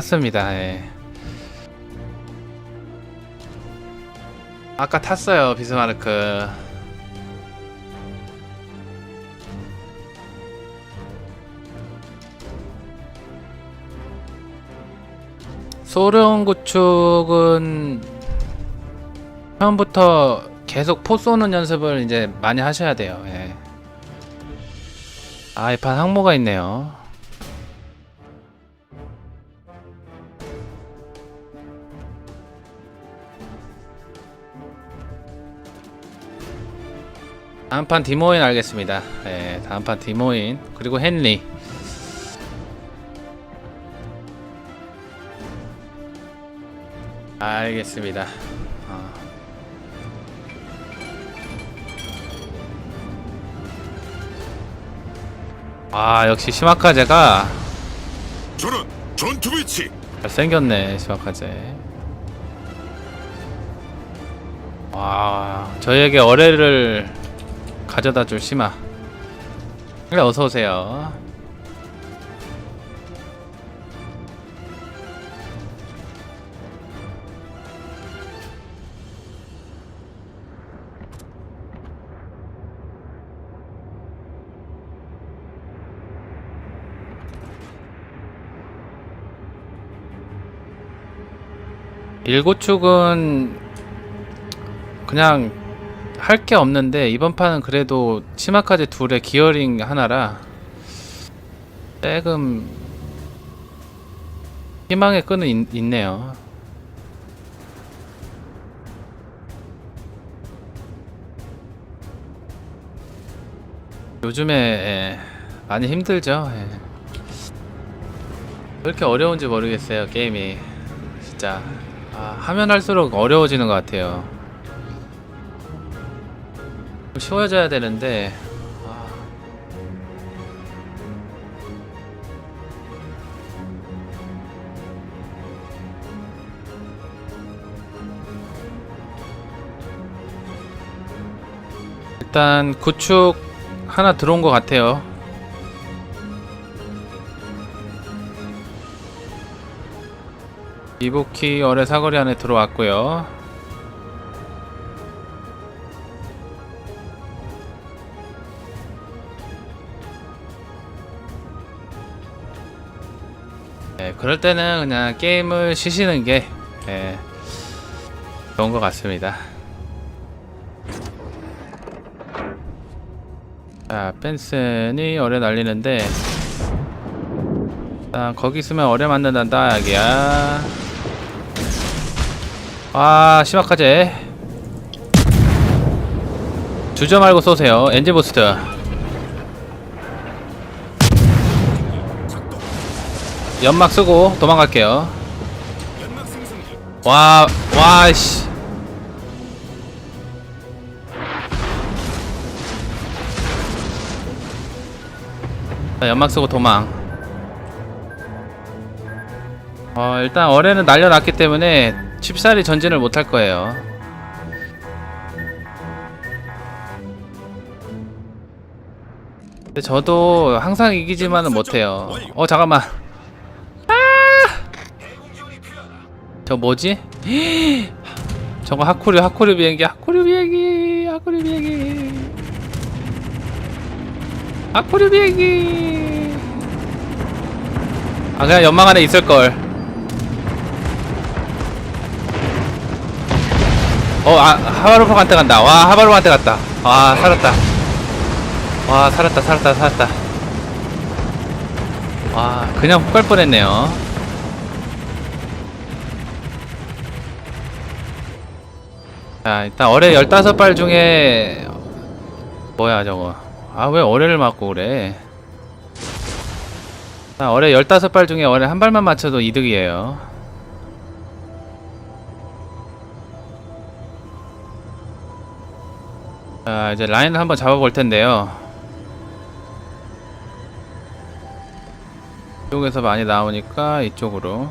탔습니다. 예. 아까 탔어요 비스마르크. 소련 구축은 처음부터 계속 포 쏘는 연습을 이제 많이 하셔야 돼요. 예. 아, 이 판 항모가 있네요. 다음 판 디모인 알겠습니다. 예, 다음 판 디모인 그리고 헨리. 알겠습니다. 어. 아 역시 시마카제가 저는 전투 배치 잘생겼네 시마카제 와 저희에게 어뢰를 가져다 줄 시마 그래 어서 오세요. 일고축은 그냥 할 게 없는데 이번 판은 그래도 치마카제 둘에 기어링 하나라 조금 희망의 끈은 있, 있네요. 요즘에 예, 많이 힘들죠. 예. 왜 이렇게 어려운지 모르겠어요 게임이 진짜 아, 하면 할수록 어려워지는 것 같아요. 좀 쉬워져야 되는데 아, 일단 구축 하나 들어온 것 같아요. 이보키 어뢰 사거리 안에 들어왔고요. 그럴 때는 그냥 게임을 쉬시는 게 네, 좋은 것 같습니다. 자, 벤슨이 어뢰 날리는데 자, 거기 있으면 어뢰 맞는단다, 여기야. 아, 심각하제. 주저 말고 쏘세요. 엔진 보스트. 연막 쓰고 도망갈게요. 와, 와, 씨. 자, 연막 쓰고 도망. 어, 일단 어뢰는 날려놨기 때문에 쉽사리 전진을 못할 거예요. 근데 저도 항상 이기지만은 못해요. 어, 잠깐만. 저 뭐지? 저거 하쿠류 하쿠류 비행기 하쿠류 비행기 하쿠류 비행기. 하쿠류 비행기. 아 그냥 연막 안에 있을걸. 어아 하바루프한테 간다. 와 하바루한테 갔다. 와 살았다. 와 살았다 살았다 살았다. 와 그냥 훅갈 뻔했네요 자 일단 어뢰 15발 중에 뭐야 저거? 아 왜 어뢰를 맞고 그래? 자 어뢰 15발 중에 어뢰 한 발만 맞춰도 이득이에요. 자 이제 라인을 한번 잡아볼 텐데요. 이쪽에서 많이 나오니까 이쪽으로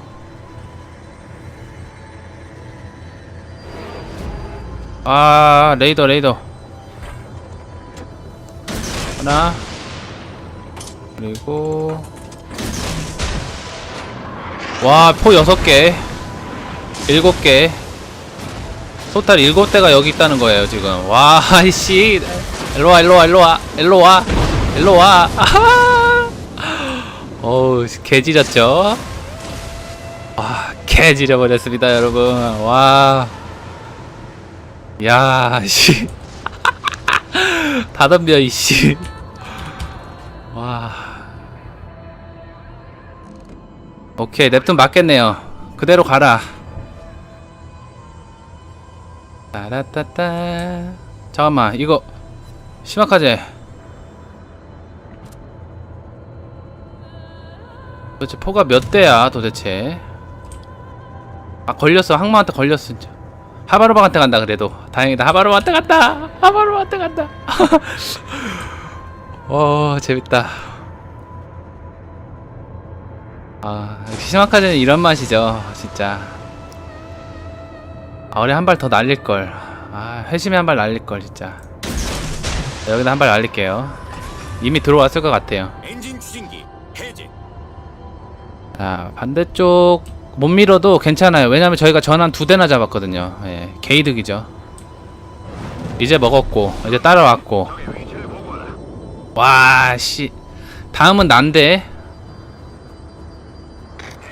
아 레이더 레이더 하나 그리고 와, 포 6개. 7개. 토탈 7대가 여기 있다는 거예요, 지금. 와, 이씨. 일로와, 일로와, 일로와. 일로와. 일로와. 아하! 어우, 개지렸죠? 와, 개지려버렸습니다, 여러분. 와. 야, 씨. 다 덤벼, 이씨. 와. 오케이, neptun 맞겠네요. 그대로 가라. 따라따따. 잠깐만, 이거 심각하지? 도대체 포가 몇 대야, 도대체? 아, 걸렸어. 항마한테 걸렸어, 진짜. 하바로방한테 간다, 그래도. 다행이다. 하바로방한테 간다! 하바로방한테 간다! 어, 재밌다. 아, 시마카즈는 이런 맛이죠, 진짜. 아, 우리 한 발 더 날릴걸. 아, 회심에 한 발 날릴걸, 진짜. 자, 여기다 한 발 날릴게요. 이미 들어왔을 것 같아요. 자, 반대쪽 못 밀어도 괜찮아요. 왜냐면 저희가 전환 두 대나 잡았거든요. 예, 개이득이죠. 이제 먹었고, 이제 따라왔고. 와, 씨. 다음은 난데.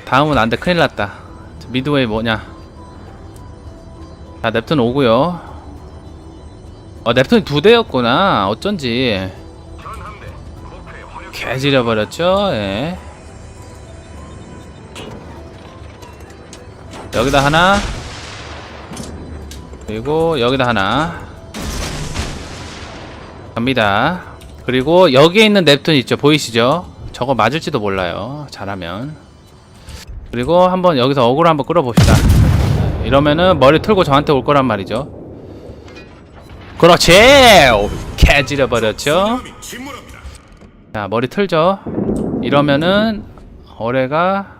다음은 난데 큰일 났다. 저 미드웨이 뭐냐. 자, 넵툰 오고요. 어, 넵툰이 두 대였구나. 어쩐지. 개지려 버렸죠. 예. 여기다 하나. 그리고 여기다 하나. 갑니다. 그리고 여기에 있는 넵툰 있죠. 보이시죠? 저거 맞을지도 몰라요. 잘하면. 그리고 한번 여기서 어그로 한번 끌어봅시다. 이러면은 머리 틀고 저한테 올 거란 말이죠. 그렇지! 개지려 버렸죠. 자 머리 틀죠 이러면은 어뢰가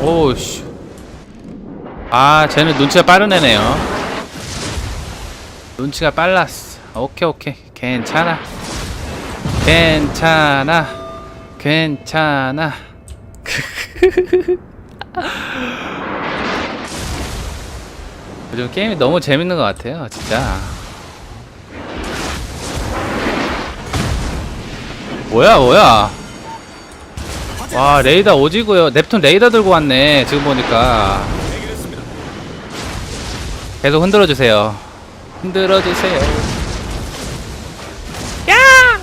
오우씨. 아 쟤는 눈치가 빠른 애네요. 눈치가 빨랐어. 오케이 오케이. 괜찮아. 괜찮아. 괜찮아. 요즘 게임이 너무 재밌는 것 같아요 진짜. 뭐야 뭐야 와 레이더 오지고요. 넵툰 레이더 들고 왔네 지금 보니까. 계속 흔들어 주세요. 흔들어 주세요. 야!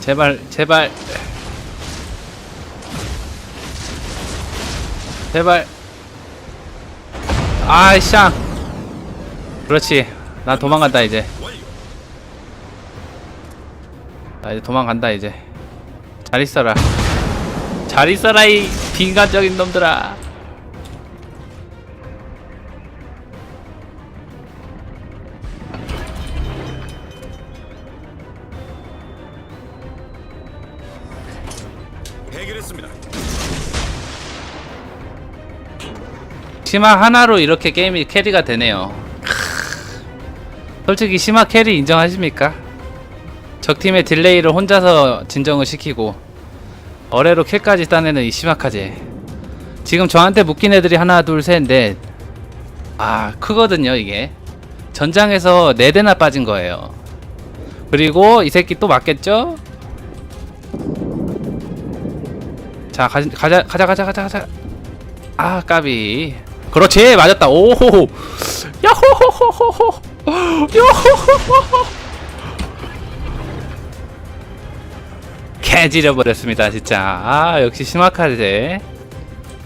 제발 제발. 제발. 아이씨 그렇지. 나 도망간다 이제. 나 이제 도망간다 이제 잘 있어라 잘 있어라 이 비인간적인 놈들아 해결했습니다. 심화 하나로 이렇게 게임이 캐리가 되네요. 솔직히 심화 캐리 인정하십니까? 적팀의 딜레이를 혼자서 진정을 시키고 어뢰로 킬까지 따내는 이 심화카제. 지금 저한테 묶인 애들이 하나 둘셋넷아 크거든요 이게. 전장에서 4대나 빠진 거예요. 그리고 이 새끼 또 맞겠죠? 자 가, 가자 가자 가자 가자 가자. 아 까비. 그렇지 맞았다. 오호. 야호호호호호. 야호호호호 개지려 버렸습니다 진짜 아 역시 심화카제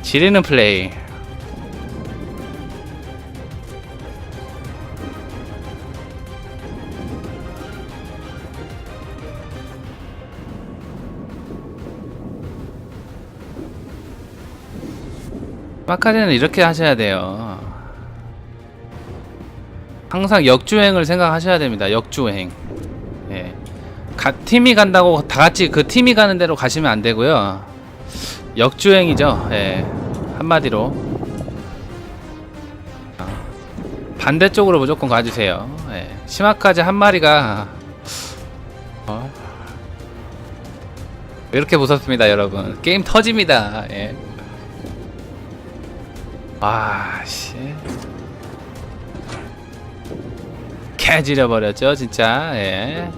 지리는 플레이 마카제는 이렇게 하셔야 돼요. 항상 역주행을 생각하셔야 됩니다. 역주행. 예. 가, 팀이 간다고 다 같이 그 팀이 가는 대로 가시면 안 되고요. 역주행이죠. 예. 한마디로. 어, 반대쪽으로 무조건 가주세요. 예. 시마카제 한 마리가 어? 이렇게 무섭습니다, 여러분. 게임 터집니다. 예. 와, 씨. 개지려 버렸죠, 진짜. 예.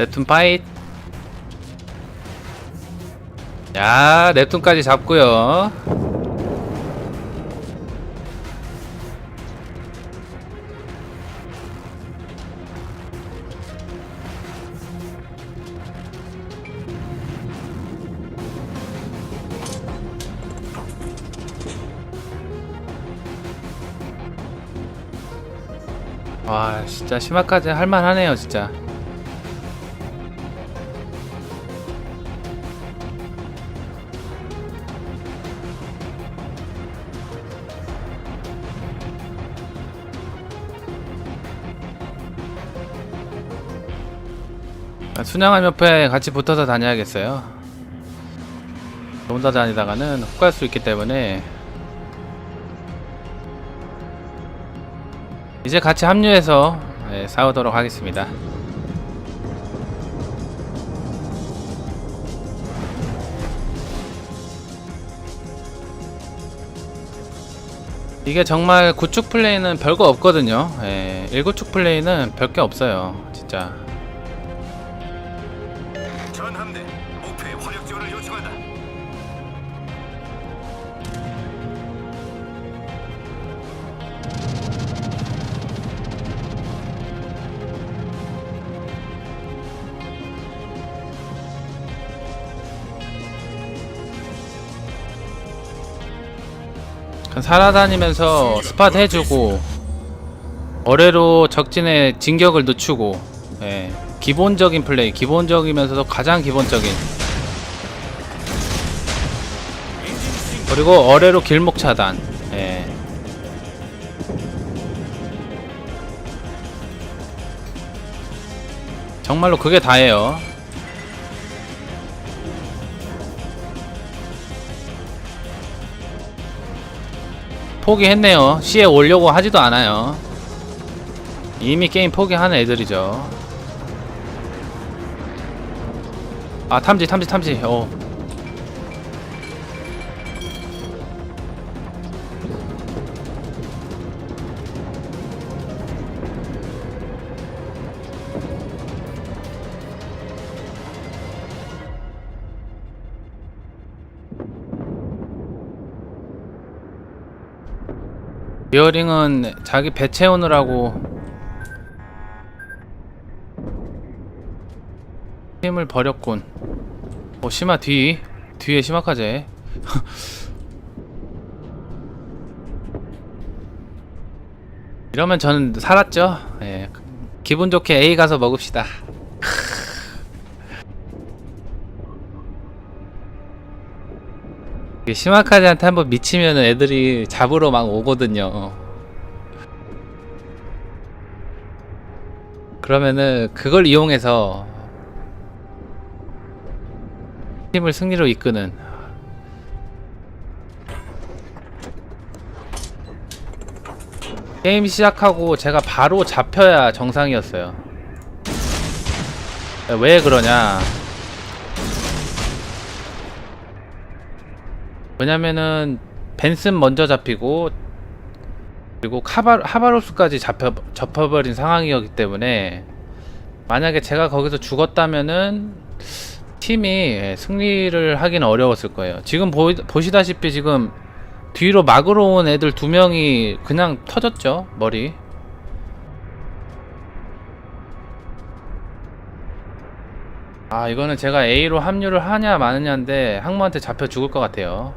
넵툰 파이트. 야, 넵툰까지 잡고요. 와, 진짜 심화까지 할만하네요, 진짜. 순양함 옆에 같이 붙어서 다녀야겠어요. 혼자 다니다가는 훅갈수 있기 때문에 이제 같이 합류해서 예, 싸우도록 하겠습니다. 이게 정말 구축 플레이는 별거 없거든요. 예, 일구축 플레이는 별게 없어요. 진짜. 전 함대 목표에 화력 지원을 요청한다. 살아다니면서 스팟 해주고 어뢰로 적진의 진격을 늦추고 예, 기본적인 플레이 기본적이면서도 가장 기본적인 그리고 어뢰로 길목 차단 예. 정말로 그게 다예요 포기했네요. C에 오려고 하지도 않아요. 이미 게임 포기한 애들이죠. 아 탐지 탐지 탐지. 어. 비어링은 자기 배 채우느라고 힘을 버렸군. 어 심화 뒤 뒤에 심화까지. 이러면 저는 살았죠. 예. 기분 좋게 A 가서 먹읍시다. 이게 심화카즈한테 한번 미치면 애들이 잡으러 막 오거든요. 그러면은 그걸 이용해서 팀을 승리로 이끄는 게임 시작하고 제가 바로 잡혀야 정상이었어요. 왜 그러냐? 왜냐면은 벤슨 먼저 잡히고 그리고 카바, 하바로스까지 잡혀 접혀버린 상황이었기 때문에 만약에 제가 거기서 죽었다면은 팀이 예, 승리를 하기는 어려웠을 거예요. 지금 보, 보시다시피 지금 뒤로 막으로 온 애들 두 명이 그냥 터졌죠 머리. 아 이거는 제가 A로 합류를 하냐 마느냐인데 항모한테 잡혀 죽을 것 같아요.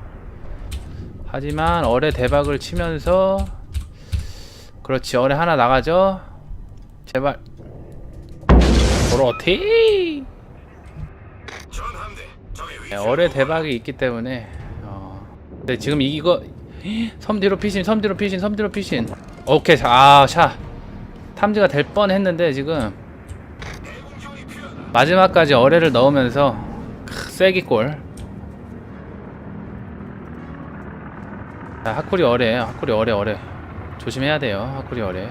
하지만 어뢰 대박을 치면서 그렇지 어뢰 하나 나가죠 제발 위치. 예, 어뢰 대박이 있기 때문에 어. 근데 지금 이거 섬뒤로 피신 섬뒤로 피신 섬뒤로 피신. 오케이 아샷. 탐지가 될 뻔했는데 지금. 마지막까지 어뢰를 넣으면서 쐐기골. 자 하쿠리 어뢰 하쿠리 어뢰 어뢰. 조심해야 돼요 하쿠리 어뢰.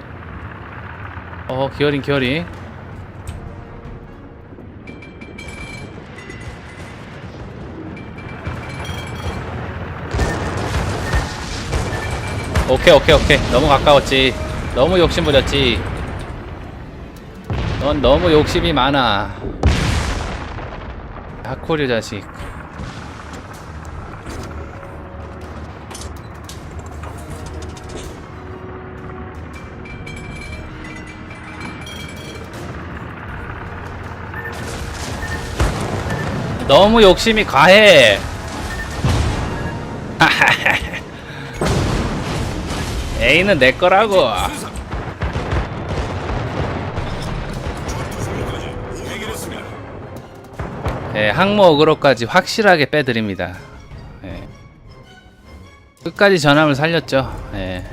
어 기어링 기어링. 오케이, 오케이, 오케이. 너무 가까웠지. 너무 욕심 부렸지. 넌 너무 욕심이 많아. 하쿠리 자식. 너무 욕심이 과해. A는 내 거라고. 예, 항모 어그로까지 확실하게 빼드립니다. 예. 끝까지 전함을 살렸죠. 예.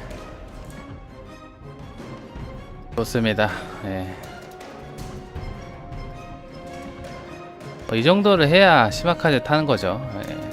좋습니다. 예. 어, 이 정도를 해야 시마카제 타는 거죠. 예.